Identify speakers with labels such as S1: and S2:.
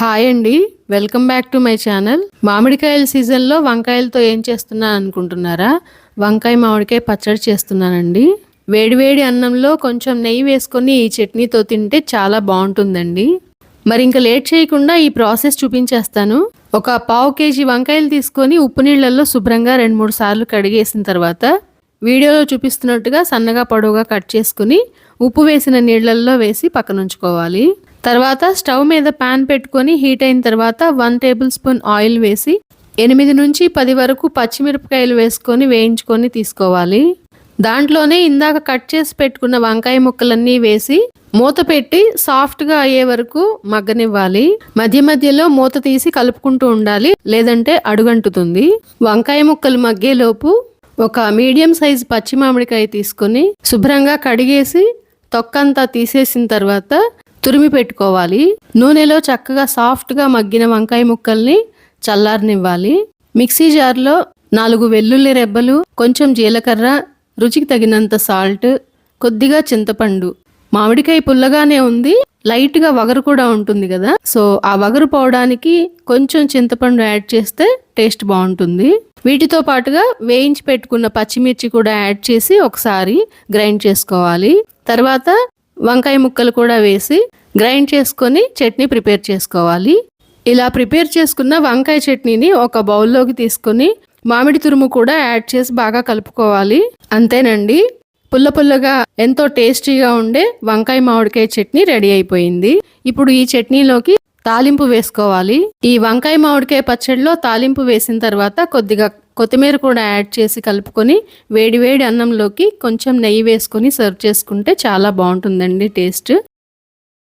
S1: Hi అండి. Welcome back to my channel. మామిడికాయల సీజన్లో వంకాయలతో ఏం చేస్తున్నాను అనుకుంటున్నారా? వంకాయ మామిడికాయ పచ్చడి చేస్తున్నానండి. వేడివేడి అన్నంలో కొంచెం నెయ్యి వేసుకొని ఈ చట్నీతో తింటే చాలా బాగుంటుందండి. మరి ఇంకా లేట్ చేయకుండా ఈ ప్రాసెస్ చూపించేస్తాను. ఒక పావు కేజీ వంకాయలు తీసుకొని ఉప్పు నీళ్ళల్లో శుభ్రంగా రెండు మూడు సార్లు కడిగేసిన తర్వాత వీడియోలో చూపిస్తున్నట్టుగా సన్నగా పొడవుగా కట్ చేసుకుని ఉప్పు వేసిన నీళ్ళల్లో వేసి పక్కన ఉంచుకోవాలి తర్వాత స్టవ్ మీద పాన్ పెట్టుకొని హీట్ అయిన తర్వాత వన్ టేబుల్ స్పూన్ ఆయిల్ వేసి ఎనిమిది నుంచి పది వరకు పచ్చిమిరపకాయలు వేసుకొని వేయించుకొని తీసుకోవాలి. దాంట్లోనే ఇందాక కట్ చేసి పెట్టుకున్న వంకాయ ముక్కలన్నీ వేసి మూత పెట్టి సాఫ్ట్గా అయ్యే వరకు మగ్గనివ్వాలి. మధ్య మధ్యలో మూత తీసి కలుపుకుంటూ ఉండాలి లేదంటే అడుగంటుతుంది. వంకాయ ముక్కలు మగ్గేలోపు ఒక మీడియం సైజ్ పచ్చి మామిడికాయ తీసుకొని శుభ్రంగా కడిగేసి తొక్కంతా తీసేసిన తర్వాత తురిమి పెట్టుకోవాలి. నూనెలో చక్కగా సాఫ్ట్గా మగ్గిన వంకాయ ముక్కల్ని చల్లారనివ్వాలి. మిక్సీ జార్లో నాలుగు వెల్లుల్లి రెబ్బలు కొంచెం జీలకర్ర రుచికి తగినంత సాల్ట్ కొద్దిగా చింతపండు. మామిడికాయ పుల్లగానే ఉంది లైట్గా వగరు కూడా ఉంటుంది కదా. సో ఆ వగరు పోవడానికి కొంచెం చింతపండు యాడ్ చేస్తే టేస్ట్ బాగుంటుంది. వీటితో పాటుగా వేయించి పెట్టుకున్న పచ్చిమిర్చి కూడా యాడ్ చేసి ఒకసారి గ్రైండ్ చేసుకోవాలి. తర్వాత వంకాయ ముక్కలు కూడా వేసి గ్రైండ్ చేసుకొని చట్నీ ప్రిపేర్ చేసుకోవాలి. ఇలా ప్రిపేర్ చేసుకున్న వంకాయ చట్నీని ఒక బౌల్లోకి తీసుకొని మామిడి తురుము కూడా యాడ్ చేసి బాగా కలుపుకోవాలి. అంతేనండి. పుల్ల పుల్లగా ఎంతో టేస్టీగా ఉండే వంకాయ మామిడికాయ చట్నీ రెడీ అయిపోయింది. ఇప్పుడు ఈ చట్నీలోకి తాలింపు వేసుకోవాలి. ఈ వంకాయ మామిడికాయ పచ్చడిలో తాలింపు వేసిన తర్వాత కొద్దిగా కొత్తిమీర కూడా యాడ్ చేసి కలుపుకొని వేడి వేడి అన్నంలోకి కొంచెం నెయ్యి వేసుకొని సర్వ్ చేసుకుంటే చాలా బాగుంటుందండి టేస్ట్.